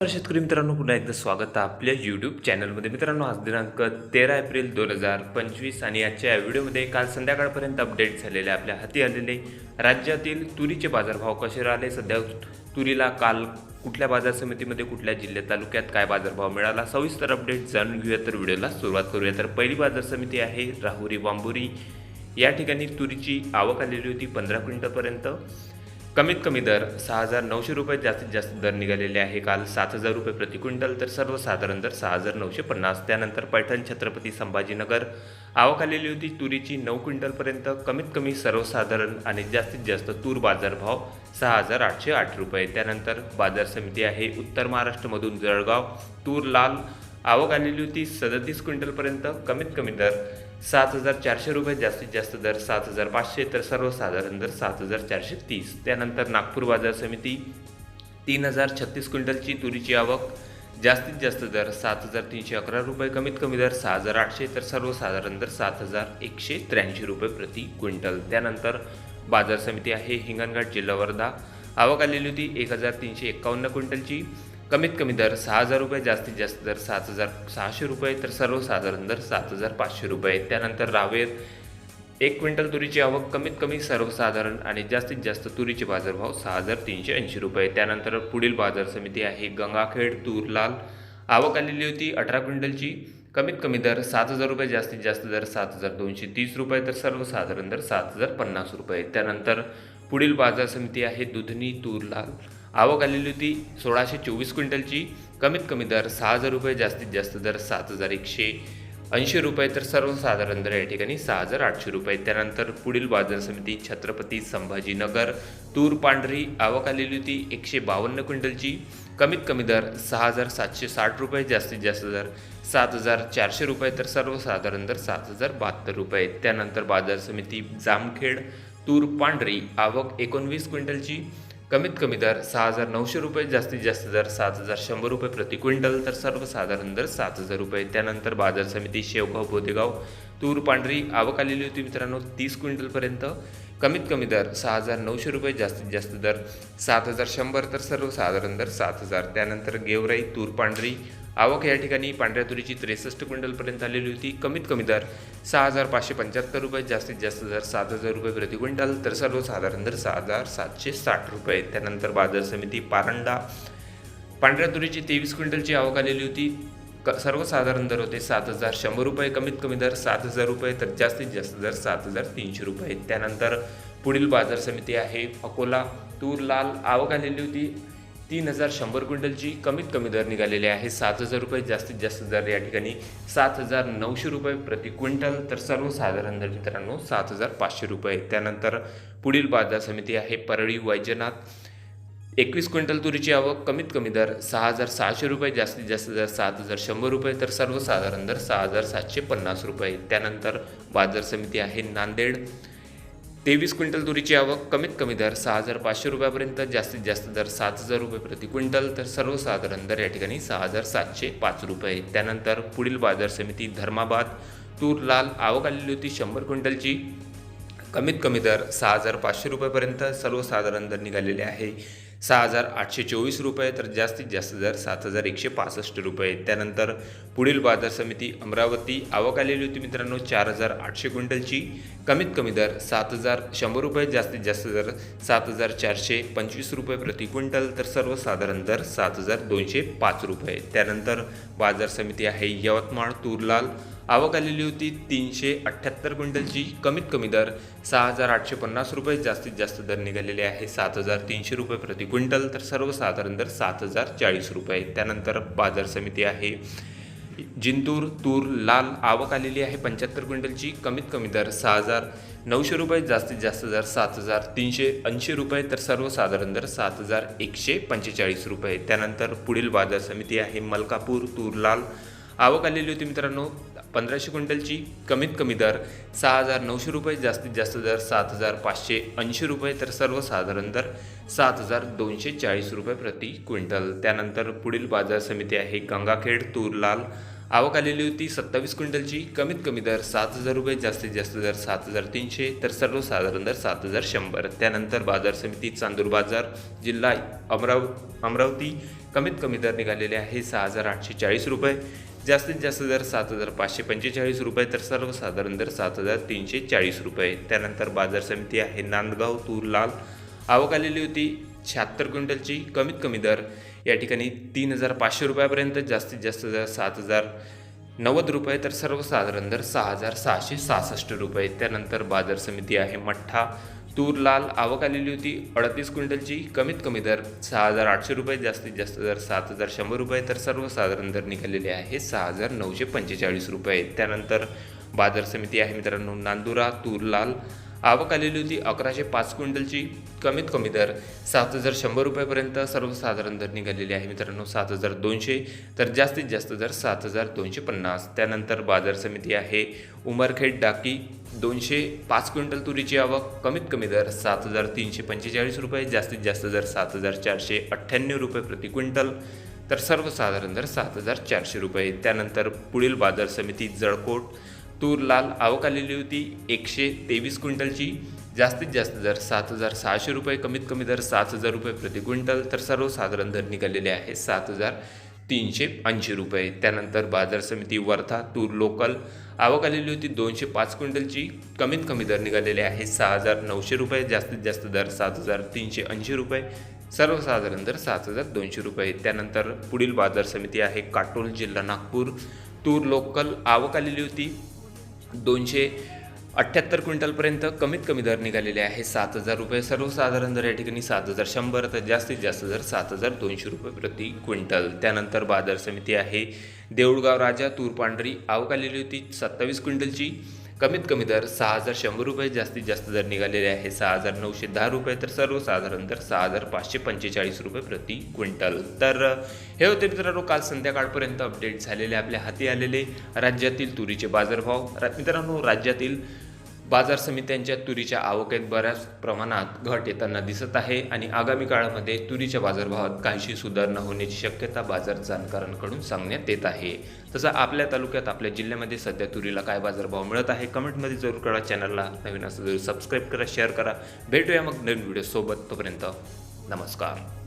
शेतकरी मित्रांनो पुन्हा एकदा स्वागत आहे आपल्या यूट्यूब चॅनलमध्ये मित्रांनो आज दिनांक तेरा एप्रिल दोन हजार पंचवीस आणि आजच्या या व्हिडिओमध्ये काल संध्याकाळपर्यंत अपडेट झालेले आपल्या हाती आलेले राज्यातील तुरीचे बाजारभाव कसे राहिले? सध्या तुरीला काल कुठल्या बाजार समितीमध्ये कुठल्या जिल्ह्यात तालुक्यात काय बाजारभाव मिळाला? सविस्तर अपडेट जाणून घेऊया. तर व्हिडिओला सुरुवात करूया. तर पहिली बाजार समिती आहे राहुरी बांबुरी या ठिकाणी तुरीची आवक आलेली होती पंधरा क्विंटलपर्यंत. कमीत कमी दर सहा हजार नऊशे रुपये जास्तीत जास्त दर निघालेले आहे. काल सात हजार रुपये प्रति क्विंटल तर सर्वसाधारण दर सहा हजार नऊशे पन्नास. त्यानंतर पैठण छत्रपती संभाजीनगर आवक आलेली होती. तुरीची नऊ क्विंटलपर्यंत कमीत कमी सर्वसाधारण आणि जास्तीत जास्त तूर बाजारभाव सहा हजार आठशे आठ रुपये. त्यानंतर बाजार समिती आहे उत्तर महाराष्ट्रमधून जळगाव. तूर लाल आवक आलेली होती. सदतीस क्विंटलपर्यंत कमीत कमी दर सात हजार चारशे रुपये जास्तीत जास्त दर सात हजार पाचशे तर सर्वसाधारण दर सात हजार चारशे तीस. त्यानंतर नागपूर बाजार समिती तीन हजार छत्तीस क्विंटलची तुरीची आवक जास्तीत जास्त दर सात हजार तीनशे अकरा रुपये कमीत कमी दर सहा हजार आठशे तर सर्वसाधारण दर सात हजार एकशे त्र्याऐंशी रुपये प्रति क्विंटल. त्यानंतर बाजार समिती आहे हिंगणघाट जिल्हा वर्धा. आवक आलेली होती एक हजार तीनशे एक्कावन्न क्विंटलची. कमीत कमी दर सहा हजार रुपये जास्तीत जास्त दर सात हजार सहाशे रुपये तर सर्वसाधारण दर सात हजार पाचशे रुपये. त्यानंतर रावेर एक क्विंटल तुरीची आवक कमीत कमी सर्वसाधारण आणि जास्तीत जास्त तुरीचे बाजारभाव सहा हजार तीनशे ऐंशी रुपये. त्यानंतर पुढील बाजार समिती आहे गंगाखेड तूर लाल आवक आलेली होती अठरा क्विंटलची. कमीत कमी दर सात हजार रुपये जास्तीत जास्त दर सात हजार दोनशे तीस रुपये तर सर्वसाधारण दर सात हजार पन्नास रुपये. त्यानंतर पुढील बाजार समिती आहे दुधनी तूर लाल आवक आलेली होती सोळाशे चोवीस क्विंटलची. कमीत कमी दर सहा हजार रुपये जास्तीत जास्त दर सात हजार एकशे ऐंशी रुपये तर सर्वसाधारण दर या ठिकाणी सहा हजार आठशे रुपये. त्यानंतर पुढील बाजार समिती छत्रपती संभाजीनगर तूर पांढरी आवक आलेली होती एकशे बावन्न क्विंटलची. कमीत कमी दर सहा हजार सातशे साठ रुपये जास्तीत जास्त दर सात हजार चारशे रुपये तर सर्वसाधारण दर सात हजार बहात्तर रुपये. त्यानंतर बाजार समिती जामखेड तूर पांढरी आवक एकोणवीस क्विंटलची. कमीत कमी दर सहा हजार नऊशे रुपये जास्तीत जास्त दर सात हजार शंभर रुपये प्रति क्विंटल तर सर्वसाधारण दर सात हजार रुपये. त्यानंतर बाजार समिती शेवगाव बोदेगाव तूर पांढरी आवक आलेली होती मित्रांनो तीस क्विंटलपर्यंत कमीत कमी दर सहा हजार नऊशे रुपये जास्तीत जास्त दर सात हजार शंभर तर सर्वसाधारण दर सात हजार. त्यानंतर गेवराई तूर पांढरी आवक या ठिकाणी पांढऱ्या तुरीची त्रेसष्ट क्विंटलपर्यंत आलेली होती. कमीत कमी दर सहा हजार पाचशे पंच्याहत्तर रुपये जास्तीत जास्त दर सात हजार रुपये प्रति क्विंटल तर सर्वसाधारण दर सहा हजार सातशे साठ रुपये. त्यानंतर बाजार समिती पारंडा. पांढऱ्या तुरीची तेवीस क्विंटलची आवक आलेली होती. क सर्वसाधारण दर होते सात हजार शंभर रुपये कमीत कमी दर सात हजार रुपये तर जास्तीत जास्त दर सात हजार तीनशे रुपये. त्यानंतर पुढील बाजार समिती आहे अकोला. तूर लाल आवक आलेली होती. तीन हजार शंभर क्विंटलची कमीत कमी दर निघालेले आहे. सात हजार रुपये जास्तीत जास्त दर या ठिकाणी. सात हजार नऊशे रुपये प्रति क्विंटल. तर सर्वसाधारण दर मित्रांनो सात हजार पाचशे रुपये. त्यानंतर पुढील बाजार समिती आहे परळी वैजनाथ. एकवीस क्विंटल तुरीची आवक कमीत कमी दर सहा हजार सहाशे रुपये जास्तीत जास्त दर सात हजार शंभर रुपये तर सर्वसाधारण दर सहा हजार सातशे पन्नास रुपये. त्यानंतर बाजार समिती आहे नांदेड. तेवीस क्विंटल तुरीची आवक कमीत कमी दर सहा हजार पाचशे रुपयापर्यंत जास्तीत जास्त दर सात हजार रुपये प्रति क्विंटल तर सर्वसाधारण दर या ठिकाणी सहा हजार सातशे पाच रुपये. त्यानंतर पुढील बाजार समिती धर्माबाद तूर लाल आवक आलेली होती शंभर क्विंटलची. कमीत कमी दर सहा हजार पाचशे रुपयापर्यंत सर्वसाधारण दर निघालेले आहे. सहा हजार आठशे चोवीस रुपये तर जास्तीत जास्त दर सात हजार एकशे पासष्ट रुपये. त्यानंतर पुढील बाजार समिती अमरावती आवक आलेली होती मित्रांनो चार हजार आठशे क्विंटलची. कमीत कमी दर सात हजार शंभर रुपये जास्तीत जास्त दर सात हजार चारशे पंचवीस रुपये प्रति क्विंटल तर सर्वसाधारण दर सात हजार दोनशे पाच रुपये. त्यानंतर बाजार समिती आहे यवतमाळ तुरलाल आवक आलेली होती तीनशे अठ्ठ्याहत्तर क्विंटलची. कमीत कमी दर सहा हजार आठशे पन्नास रुपये. जास्तीत जास्त दर निघालेले आहे सात हजार तीनशे रुपये प्रति क्विंटल. तर सर्वसाधारण दर सात हजार चाळीस रुपये. त्यानंतर बाजार समिती आहे. जिंतूर तूर लाल आवक आलेली आहे पंच्याहत्तर क्विंटलची. कमीत कमी दर सहा हजार नऊशे रुपये. जास्तीत जास्त दर सात हजार तीनशे ऐंशी रुपये. तर सर्वसाधारण दर सात हजार एकशे पंचेचाळीस रुपये. त्यानंतर पुढील बाजार समिती आहे मलकापूर तूर लाल आवक आलेली होती मित्रांनो. पंधराशे क्विंटलची कमीत कमी दर सहा हजार नऊशे रुपये जास्तीत जास्त दर सात हजार पाचशे ऐंशी रुपये तर सर्वसाधारण दर सात हजार दोनशे चाळीस रुपये प्रति क्विंटल. त्यानंतर पुढील बाजार समिती आहे गंगाखेड तूर लाल आवक आलेली होती सत्तावीस क्विंटलची कमीत कमी दर सात हजार रुपये जास्तीत जास्त दर सात हजार तीनशे तर सर्वसाधारण दर सात हजार शंभर. त्यानंतर बाजार समिती चांदूर बाजार जिल्हा अमराव अमरावती कमीत कमी दर निघालेले आहे सहा हजार आठशे चाळीस रुपये. जास्तीत जास्त दर सात हजार पाचशे पंचेचाळीस रुपये तर सर्वसाधारण दर सात हजार तीनशे चाळीस रुपये. त्यानंतर बाजार समिती आहे नांदगाव तूर लाल. आवक आलेली होती शहात्तर क्विंटलची कमीत कमी दर. या ठिकाणी तीन हजार पाचशे रुपयापर्यंत जास्तीत जास्त दर सात हजार नव्वद रुपये तर सर्वसाधारण दर सहा हजार सहाशे सहासष्ट रुपये. त्यानंतर बाजार समिती आहे मठ्ठा. तूर लाल आवक आलेली होती. अडतीस क्विंटलची कमीत कमी दर सहा हजार आठशे रुपये जास्तीत जास्त दर सात हजार शंभर रुपये तर सर्वसाधारण दर निघालेले आहे सहा हजार नऊशे पंचेचाळीस रुपये. त्यानंतर बाजार समिती आहे मित्रांनो नांदुरा तूर लाल आवक आलेली होती. अकराशे पाच क्विंटलची कमीत कमी दर सात हजार शंभर रुपयापर्यंत सर्वसाधारण दर निघालेली आहे मित्रांनो सात हजार दोनशे तर जास्तीत जास्त दर सात हजार दोनशे पन्नास. त्यानंतर बाजार समिती आहे उमरखेड डाकी दोनशे पाच क्विंटल तुरीची आवक कमीत कमी दर सात हजार तीनशे पंचेचाळीस रुपये जास्तीत जास्त दर सात हजार चारशे अठ्ठ्याण्णव रुपये प्रति क्विंटल तर सर्वसाधारण दर सात हजार चारशे रुपये. त्यानंतर पुढील बाजार समिती जळकोट तूर लाल आवक आलेली होती एकशे तेवीस क्विंटलची जास्तीत जास्त दर सात हजार सहाशे रुपये कमीत कमी दर सात हजार रुपये प्रति क्विंटल तर सर्वसाधारण दर निघालेले आहे सात हजार तीनशे ऐंशी रुपये. त्यानंतर बाजार समिती वर्धा तूर लोकल आवक आलेली होती दोनशे पाच क्विंटलची. कमीत कमी दर निघालेले आहे सहा हजार नऊशे रुपये. जास्तीत जास्त दर सात हजार तीनशे ऐंशी रुपये. सर्वसाधारण दर सात हजार दोनशे रुपये. त्यानंतर पुढील बाजार समिती आहे काटोल जिल्हा नागपूर. तूर लोकल आवक आलेली होती दोनशे अठ्ठ्याहत्तर क्विंटलपर्यंत कमीत कमी दर निघालेले आहे. सात हजार रुपये सर्वसाधारण दर या ठिकाणी. सात हजार शंभर तर जास्तीत जास्त दर सात हजार दोनशे रुपये प्रति क्विंटल. त्यानंतर बाजार समिती आहे. देऊळगाव राजा तूर पांढरी आवक आलेली होती सत्तावीस क्विंटलची. कमीत कमी दर सहा हजार शंभर रुपये जास्तीत जास्त दर निघालेले आहे. सहा हजार नऊशे दहा रुपये तर सर्वसाधारण दर सहा हजार पाचशे पंचेचाळीस रुपये प्रति क्विंटल. तर हे होते मित्रांनो काल संध्याकाळपर्यंत अपडेट झालेले आपल्या हाती आलेले राज्यातील तुरीचे बाजारभाव. मित्रांनो राज्यातील बाजार समित्यांच्या तुरीच्या आवकेत बऱ्याच प्रमाणात घट येताना दिसत आहे आणि आगामी काळामध्ये तुरीच्या बाजारभावात काहीशी सुधारणा होण्याची शक्यता बाजार जाणकारांकडून सांगण्यात येत आहे. तसं आपल्या तालुक्यात आपल्या जिल्ह्यामध्ये सध्या तुरीला काय बाजारभाव मिळत आहे कमेंटमध्ये जरूर कळा चॅनलला नवीन असं जरूर सबस्क्राईब करा शेअर करा. भेटूया मग नवीन व्हिडिओसोबत तोपर्यंत नमस्कार.